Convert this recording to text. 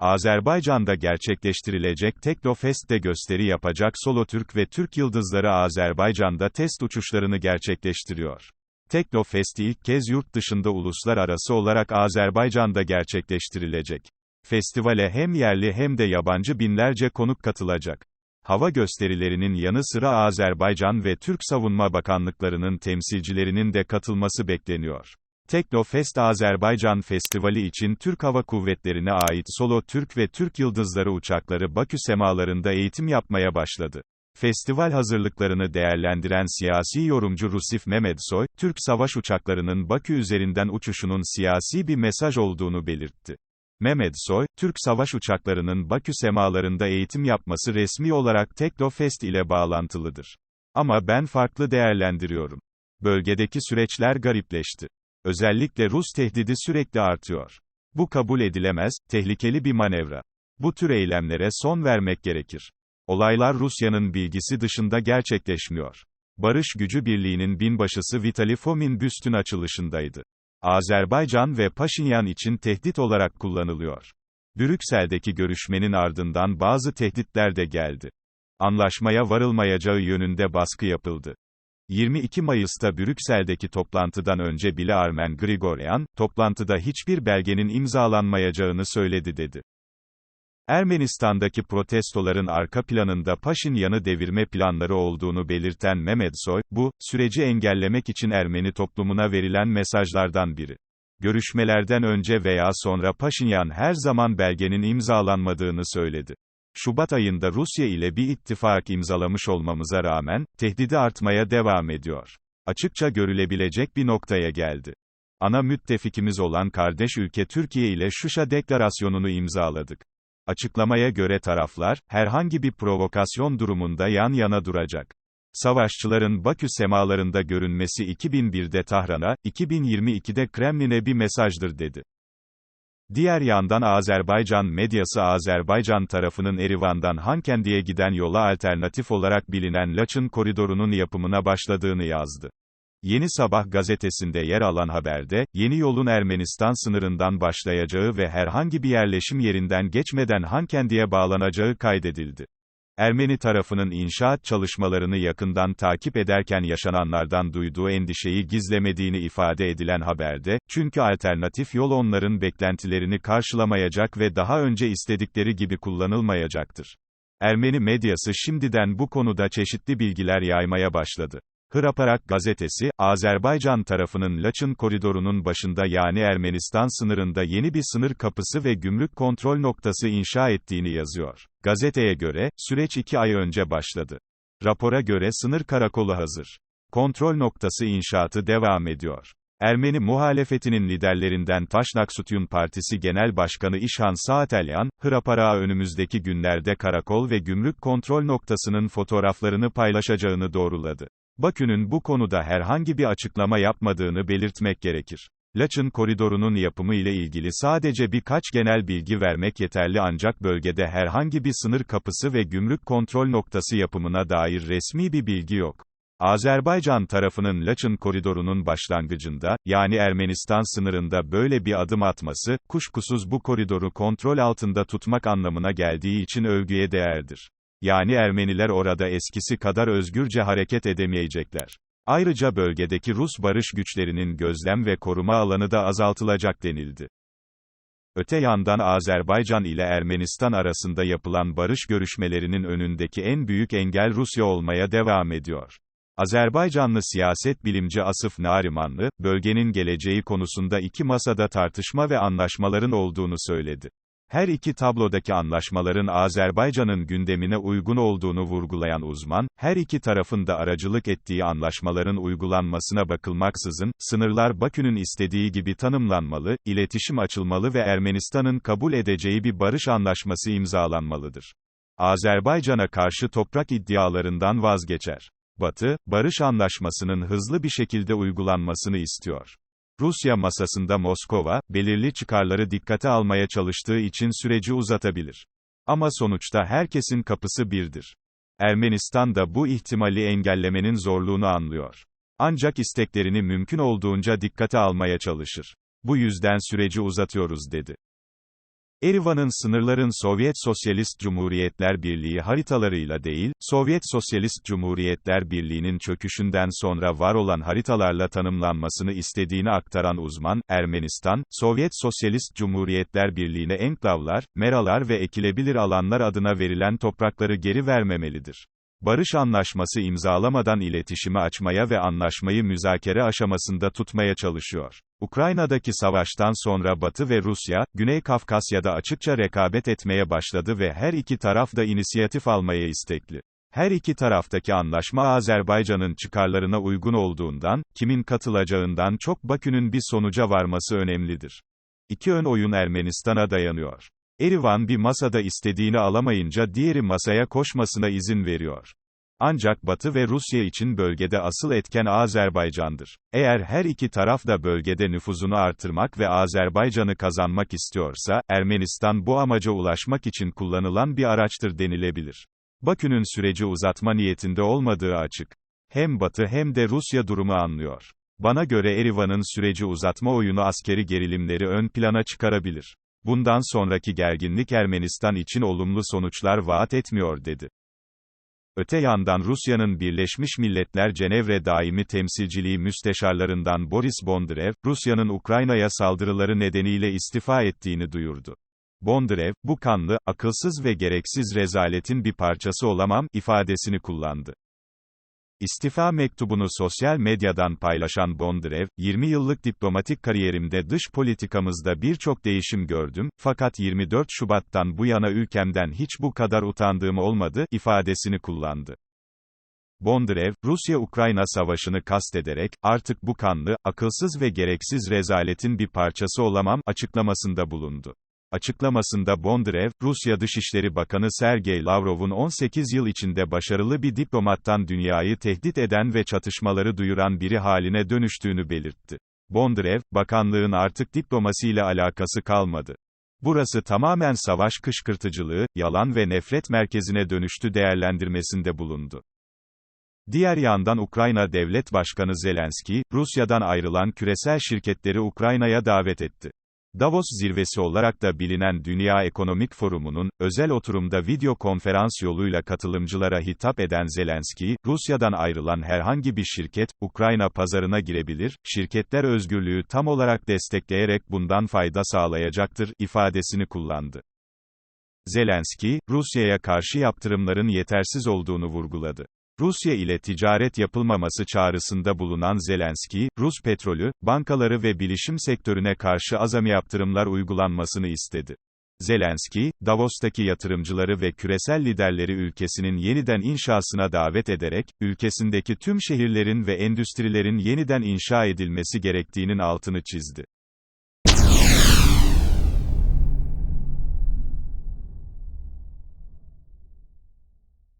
Azerbaycan'da gerçekleştirilecek Teknofest'te gösteri yapacak Solo Türk ve Türk Yıldızları Azerbaycan'da test uçuşlarını gerçekleştiriyor. Teknofest ilk kez yurt dışında uluslararası olarak Azerbaycan'da gerçekleştirilecek. Festivale hem yerli hem de yabancı binlerce konuk katılacak. Hava gösterilerinin yanı sıra Azerbaycan ve Türk Savunma Bakanlıklarının temsilcilerinin de katılması bekleniyor. Teknofest Azerbaycan Festivali için Türk Hava Kuvvetleri'ne ait Solo Türk ve Türk Yıldızları uçakları Bakü semalarında eğitim yapmaya başladı. Festival hazırlıklarını değerlendiren siyasi yorumcu Rusif Mehmetsoy, Türk savaş uçaklarının Bakü üzerinden uçuşunun siyasi bir mesaj olduğunu belirtti. Mehmetsoy, Türk savaş uçaklarının Bakü semalarında eğitim yapması resmi olarak Teknofest ile bağlantılıdır. Ama ben farklı değerlendiriyorum. Bölgedeki süreçler garipleşti. Özellikle Rus tehdidi sürekli artıyor. Bu kabul edilemez, tehlikeli bir manevra. Bu tür eylemlere son vermek gerekir. Olaylar Rusya'nın bilgisi dışında gerçekleşmiyor. Barış Gücü Birliği'nin binbaşısı Vitali Fomin büstün açılışındaydı. Azerbaycan ve Paşinyan için tehdit olarak kullanılıyor. Brüksel'deki görüşmenin ardından bazı tehditler de geldi. Anlaşmaya varılmayacağı yönünde baskı yapıldı. 22 Mayıs'ta Brüksel'deki toplantıdan önce bile Armen Grigoryan, toplantıda hiçbir belgenin imzalanmayacağını söyledi dedi. Ermenistan'daki protestoların arka planında Paşinyan'ı devirme planları olduğunu belirten Mehmet Soy, bu, süreci engellemek için Ermeni toplumuna verilen mesajlardan biri. Görüşmelerden önce veya sonra Paşinyan her zaman belgenin imzalanmadığını söyledi. Şubat ayında Rusya ile bir ittifak imzalamış olmamıza rağmen, tehdidi artmaya devam ediyor. Açıkça görülebilecek bir noktaya geldi. Ana müttefikimiz olan kardeş ülke Türkiye ile Şuşa Deklarasyonu'nu imzaladık. Açıklamaya göre taraflar, herhangi bir provokasyon durumunda yan yana duracak. Savaşçıların Bakü semalarında görünmesi 2001'de Tahran'a, 2022'de Kremlin'e bir mesajdır dedi. Diğer yandan Azerbaycan medyası Azerbaycan tarafının Erivan'dan Hankendi'ye giden yola alternatif olarak bilinen Laçın koridorunun yapımına başladığını yazdı. Yeni Sabah gazetesinde yer alan haberde, yeni yolun Ermenistan sınırından başlayacağı ve herhangi bir yerleşim yerinden geçmeden Hankendi'ye bağlanacağı kaydedildi. Ermeni tarafının inşaat çalışmalarını yakından takip ederken yaşananlardan duyduğu endişeyi gizlemediğini ifade edilen haberde, çünkü alternatif yol onların beklentilerini karşılamayacak ve daha önce istedikleri gibi kullanılmayacaktır. Ermeni medyası şimdiden bu konuda çeşitli bilgiler yaymaya başladı. Hraparak gazetesi, Azerbaycan tarafının Laçın koridorunun başında yani Ermenistan sınırında yeni bir sınır kapısı ve gümrük kontrol noktası inşa ettiğini yazıyor. Gazeteye göre, süreç iki ay önce başladı. Rapora göre sınır karakolu hazır. Kontrol noktası inşaatı devam ediyor. Ermeni muhalefetinin liderlerinden Taşnaksutyun Partisi Genel Başkanı İşhan Saatelyan, Hraparak'a önümüzdeki günlerde karakol ve gümrük kontrol noktasının fotoğraflarını paylaşacağını doğruladı. Bakü'nün bu konuda herhangi bir açıklama yapmadığını belirtmek gerekir. Laçın koridorunun yapımı ile ilgili sadece birkaç genel bilgi vermek yeterli ancak bölgede herhangi bir sınır kapısı ve gümrük kontrol noktası yapımına dair resmi bir bilgi yok. Azerbaycan tarafının Laçın koridorunun başlangıcında, yani Ermenistan sınırında böyle bir adım atması, kuşkusuz bu koridoru kontrol altında tutmak anlamına geldiği için övgüye değerdir. Yani Ermeniler orada eskisi kadar özgürce hareket edemeyecekler. Ayrıca bölgedeki Rus barış güçlerinin gözlem ve koruma alanı da azaltılacak denildi. Öte yandan Azerbaycan ile Ermenistan arasında yapılan barış görüşmelerinin önündeki en büyük engel Rusya olmaya devam ediyor. Azerbaycanlı siyaset bilimci Asıf Narimanlı, bölgenin geleceği konusunda iki masada tartışma ve anlaşmaların olduğunu söyledi. Her iki tablodaki anlaşmaların Azerbaycan'ın gündemine uygun olduğunu vurgulayan uzman, her iki tarafın da aracılık ettiği anlaşmaların uygulanmasına bakılmaksızın, sınırlar Bakü'nün istediği gibi tanımlanmalı, iletişim açılmalı ve Ermenistan'ın kabul edeceği bir barış anlaşması imzalanmalıdır. Azerbaycan'a karşı toprak iddialarından vazgeçer. Batı, barış anlaşmasının hızlı bir şekilde uygulanmasını istiyor. Rusya masasında Moskova, belirli çıkarları dikkate almaya çalıştığı için süreci uzatabilir. Ama sonuçta herkesin kapısı birdir. Ermenistan da bu ihtimali engellemenin zorluğunu anlıyor. Ancak isteklerini mümkün olduğunca dikkate almaya çalışır. Bu yüzden süreci uzatıyoruz dedi. Erivan'ın sınırların Sovyet Sosyalist Cumhuriyetler Birliği haritalarıyla değil, Sovyet Sosyalist Cumhuriyetler Birliği'nin çöküşünden sonra var olan haritalarla tanımlanmasını istediğini aktaran uzman, Ermenistan, Sovyet Sosyalist Cumhuriyetler Birliği'ne enklavlar, meralar ve ekilebilir alanlar adına verilen toprakları geri vermemelidir. Barış anlaşması imzalamadan iletişimi açmaya ve anlaşmayı müzakere aşamasında tutmaya çalışıyor. Ukrayna'daki savaştan sonra Batı ve Rusya, Güney Kafkasya'da açıkça rekabet etmeye başladı ve her iki taraf da inisiyatif almaya istekli. Her iki taraftaki anlaşma Azerbaycan'ın çıkarlarına uygun olduğundan, kimin katılacağından çok Bakü'nün bir sonuca varması önemlidir. İki ön oyun Ermenistan'a dayanıyor. Erivan bir masada istediğini alamayınca diğeri masaya koşmasına izin veriyor. Ancak Batı ve Rusya için bölgede asıl etken Azerbaycan'dır. Eğer her iki taraf da bölgede nüfuzunu artırmak ve Azerbaycan'ı kazanmak istiyorsa, Ermenistan bu amaca ulaşmak için kullanılan bir araçtır denilebilir. Bakü'nün süreci uzatma niyetinde olmadığı açık. Hem Batı hem de Rusya durumu anlıyor. Bana göre Erivan'ın süreci uzatma oyunu askeri gerilimleri ön plana çıkarabilir. Bundan sonraki gerginlik Ermenistan için olumlu sonuçlar vaat etmiyor dedi. Öte yandan Rusya'nın Birleşmiş Milletler Cenevre Daimi Temsilciliği Müsteşarlarından Boris Bondarev, Rusya'nın Ukrayna'ya saldırıları nedeniyle istifa ettiğini duyurdu. Bondarev, bu kanlı, akılsız ve gereksiz rezaletin bir parçası olamam, ifadesini kullandı. İstifa mektubunu sosyal medyadan paylaşan Bondarev, 20 yıllık diplomatik kariyerimde dış politikamızda birçok değişim gördüm, fakat 24 Şubat'tan bu yana ülkemden hiç bu kadar utandığım olmadı, ifadesini kullandı. Bondarev, Rusya-Ukrayna savaşını kastederek, artık bu kanlı, akılsız ve gereksiz rezaletin bir parçası olamam, açıklamasında bulundu. Açıklamasında Bondarev, Rusya Dışişleri Bakanı Sergey Lavrov'un 18 yıl içinde başarılı bir diplomattan dünyayı tehdit eden ve çatışmaları duyuran biri haline dönüştüğünü belirtti. Bondarev, bakanlığın artık diplomasiyle alakası kalmadı. Burası tamamen savaş kışkırtıcılığı, yalan ve nefret merkezine dönüştü değerlendirmesinde bulundu. Diğer yandan Ukrayna Devlet Başkanı Zelenski, Rusya'dan ayrılan küresel şirketleri Ukrayna'ya davet etti. Davos zirvesi olarak da bilinen Dünya Ekonomik Forumu'nun, özel oturumda video konferans yoluyla katılımcılara hitap eden Zelenski, Rusya'dan ayrılan herhangi bir şirket, Ukrayna pazarına girebilir, şirketler özgürlüğü tam olarak destekleyerek bundan fayda sağlayacaktır, ifadesini kullandı. Zelenski, Rusya'ya karşı yaptırımların yetersiz olduğunu vurguladı. Rusya ile ticaret yapılmaması çağrısında bulunan Zelenski, Rus petrolü, bankaları ve bilişim sektörüne karşı azami yaptırımlar uygulanmasını istedi. Zelenski, Davos'taki yatırımcıları ve küresel liderleri ülkesinin yeniden inşasına davet ederek, ülkesindeki tüm şehirlerin ve endüstrilerin yeniden inşa edilmesi gerektiğinin altını çizdi.